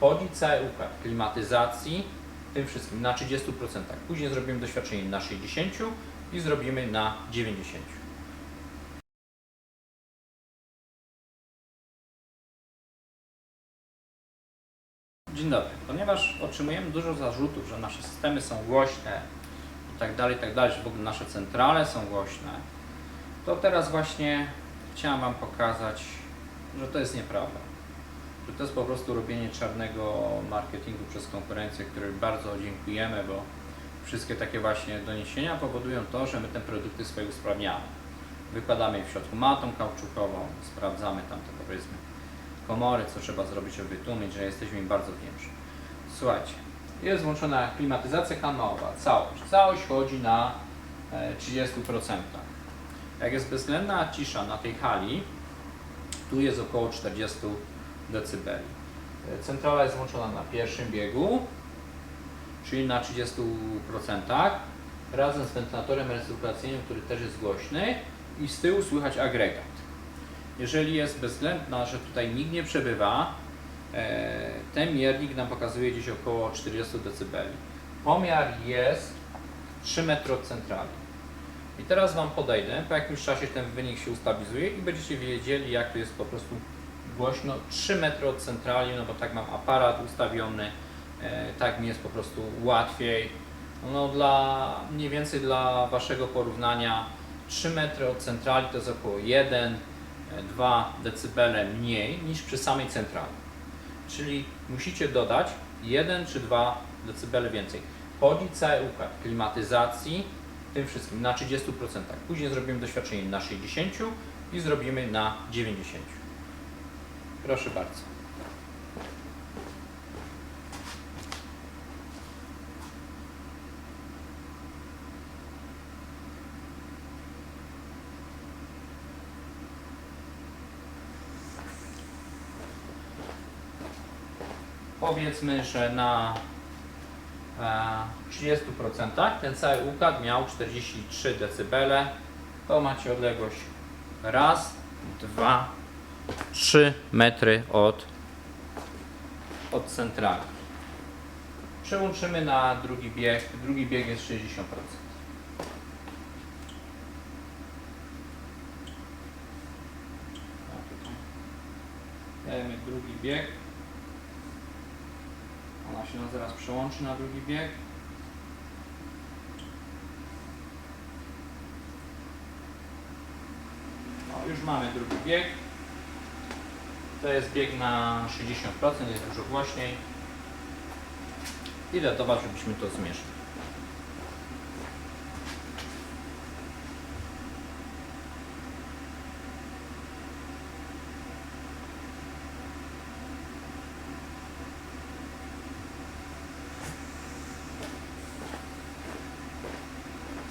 Chodzi cały układ klimatyzacji, tym wszystkim na 30%. Później zrobimy doświadczenie na 60% i zrobimy na 90%. Dzień dobry. Ponieważ otrzymujemy dużo zarzutów, że nasze systemy są głośne i tak dalej, i tak dalej, że w ogóle nasze centrale są głośne, to teraz właśnie chciałem Wam pokazać, że to jest nieprawda. Że to jest po prostu robienie czarnego marketingu przez konkurencję, której bardzo dziękujemy, bo wszystkie takie właśnie doniesienia powodują to, że my te produkty swoje usprawniamy. Wykładamy je w środku matą kauczukową, sprawdzamy tam te powiedzmy komory, co trzeba zrobić, żeby wytłumić, że jesteśmy im bardzo wdzięczni. Słuchajcie, jest włączona klimatyzacja kanowa, całość. Całość chodzi na e, 30%. Jak jest bezwzględna cisza na tej hali, tu jest około 40 dB. E, Centrala jest włączona na pierwszym biegu, czyli na 30%, razem z wentylatorem recyrkulacyjnym, który też jest głośny i z tyłu słychać agregat. Jeżeli jest bezwzględna, że tutaj nikt nie przebywa, e, ten miernik nam pokazuje gdzieś około 40 dB. Pomiar jest 3 metry od centrali. I teraz Wam podejdę, po jakimś czasie ten wynik się ustabilizuje i będziecie wiedzieli jak to jest po prostu głośno 3 metry od centrali, no bo tak mam aparat ustawiony, e, tak mi jest po prostu łatwiej. No dla mniej więcej dla Waszego porównania 3 metry od centrali to jest około 1, 2 dB mniej niż przy samej centrali. Czyli musicie dodać 1 czy 2 dB więcej. Chodzi cały układ klimatyzacji, tym wszystkim na 30%. Później zrobimy doświadczenie na 60% i zrobimy na 90%. Proszę bardzo. Powiedzmy, że na e, 30% ten cały układ miał 43 dB. To macie odległość raz, dwa, 3 metry od, od centrali. Przełączymy na drugi bieg. Drugi bieg jest 60%. A tutaj Dajemy drugi bieg. Ona się zaraz przełączy na drugi bieg. O, już mamy drugi bieg. To jest bieg na 60%, jest dużo głośniej. Ile to żebyśmy to zmierzyli.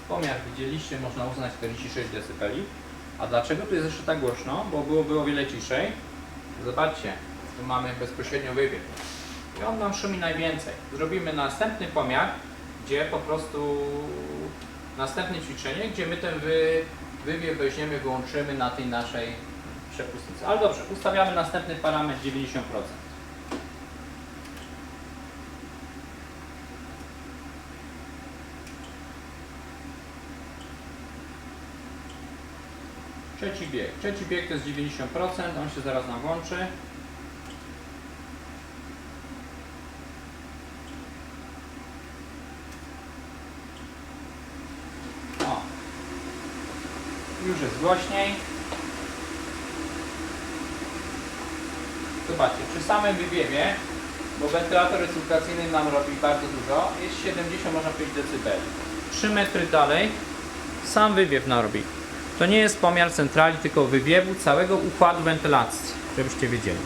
Pomiar widzieliście, można uznać 46 dB. A dlaczego tu jest jeszcze tak głośno? Bo byłoby o wiele ciszej. Zobaczcie, tu mamy bezpośrednio wywiew. I on nam szumi najwięcej. Zrobimy następny pomiar, gdzie po prostu następne ćwiczenie, gdzie my ten wy, wywiew weźmiemy, wyłączymy na tej naszej przepustnicy. Ale dobrze, ustawiamy następny parametr 90%. Trzeci bieg. Trzeci bieg to jest 90%, on się zaraz nam włączy. O. Już jest głośniej. Zobaczcie, przy samym wywiewie, bo wentylator recyrkulacyjny nam robi bardzo dużo, jest 70, można powiedzieć, decybeli. 3 metry dalej sam wywiew nam robi. To nie jest pomiar centrali, tylko wywiewu całego układu wentylacji, żebyście wiedzieli.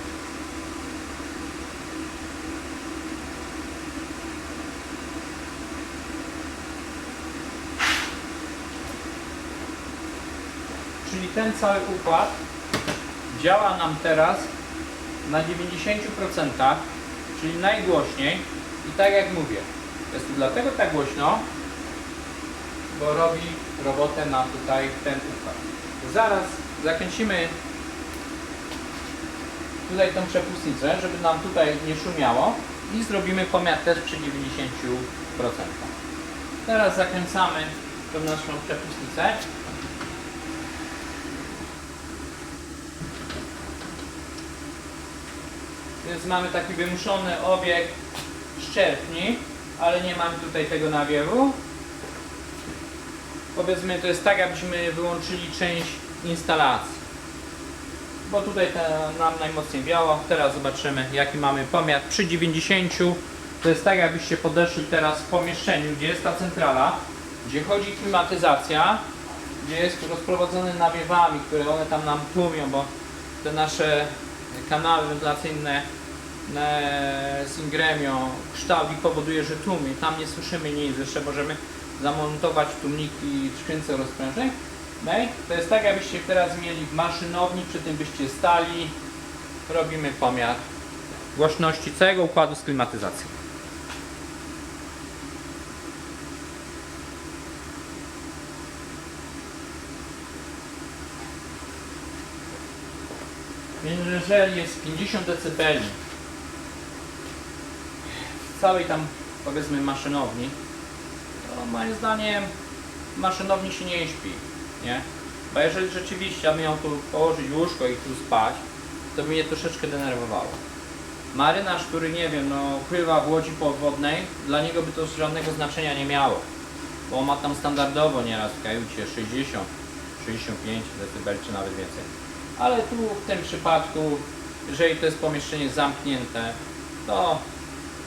Czyli ten cały układ działa nam teraz na 90%, czyli najgłośniej. I tak jak mówię, jest tu dlatego tak głośno, bo robi robotę na tutaj ten układ. Zaraz zakręcimy tutaj tą przepustnicę, żeby nam tutaj nie szumiało i zrobimy pomiar też przy 90%. Teraz zakręcamy tą naszą przepustnicę. Więc mamy taki wymuszony obieg szczerpni, ale nie mamy tutaj tego nawiewu. Powiedzmy, to jest tak, jakbyśmy wyłączyli część instalacji. Bo tutaj nam najmocniej biało. Teraz zobaczymy, jaki mamy pomiar. Przy 90 to jest tak, jakbyście podeszli teraz w pomieszczeniu, gdzie jest ta centrala, gdzie chodzi klimatyzacja, gdzie jest rozprowadzone nawiewami, które one tam nam tłumią, bo te nasze kanały wentylacyjne e, z ingremią, kształt ich powoduje, że tłumi. Tam nie słyszymy nic, jeszcze możemy zamontować tłumniki w skrzynce rozprężeń. No i to jest tak, jakbyście teraz mieli w maszynowni, przy tym byście stali. Robimy pomiar głośności całego układu z klimatyzacją. Jeżeli jest 50 dB w całej tam powiedzmy maszynowni, to moim zdaniem w maszynowni się nie śpi, nie? Bo jeżeli rzeczywiście ja bym miał tu położyć łóżko i tu spać, to by mnie troszeczkę denerwowało. Marynarz, który nie wiem, no pływa w łodzi podwodnej, dla niego by to żadnego znaczenia nie miało. Bo ma tam standardowo nieraz w kajucie 60, 65 dB czy nawet więcej. Ale tu w tym przypadku, jeżeli to jest pomieszczenie zamknięte, to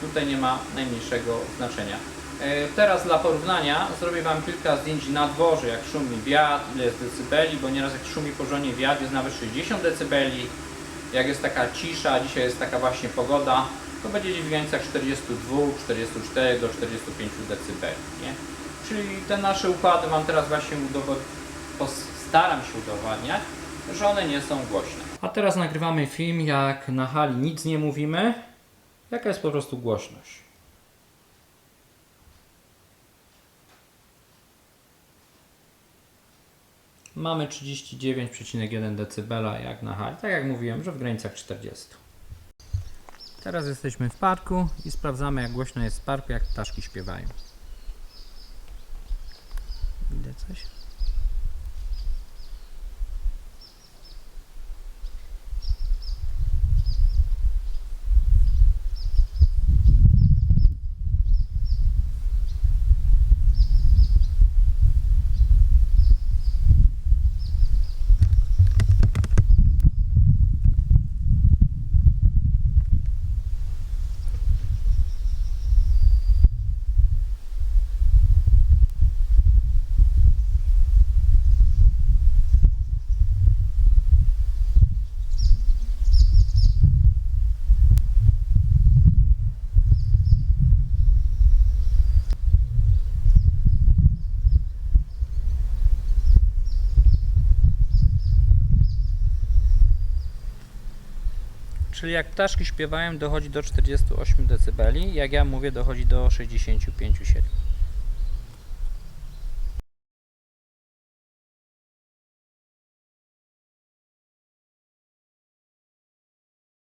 tutaj nie ma najmniejszego znaczenia. E, Teraz dla porównania zrobię Wam kilka zdjęć na dworze, jak szumi wiatr, ile jest decybeli, bo nieraz jak szumi porządnie wiatr jest nawet 60 decybeli. Jak jest taka cisza, dzisiaj jest taka właśnie pogoda, to będzie w granicach 42, 44 do 45 decybeli. Nie? Czyli te nasze układy Wam teraz właśnie udowodnię, staram się udowadniać, że one nie są głośne. A teraz nagrywamy film, jak na hali nic nie mówimy, jaka jest po prostu głośność. Mamy 39,1 dB jak na hali. Tak jak mówiłem, że w granicach 40. Teraz jesteśmy w parku i sprawdzamy jak głośno jest w parku, jak ptaszki śpiewają. Widać coś? Czyli jak ptaszki śpiewają dochodzi do 48 dB, jak ja mówię dochodzi do 65-7.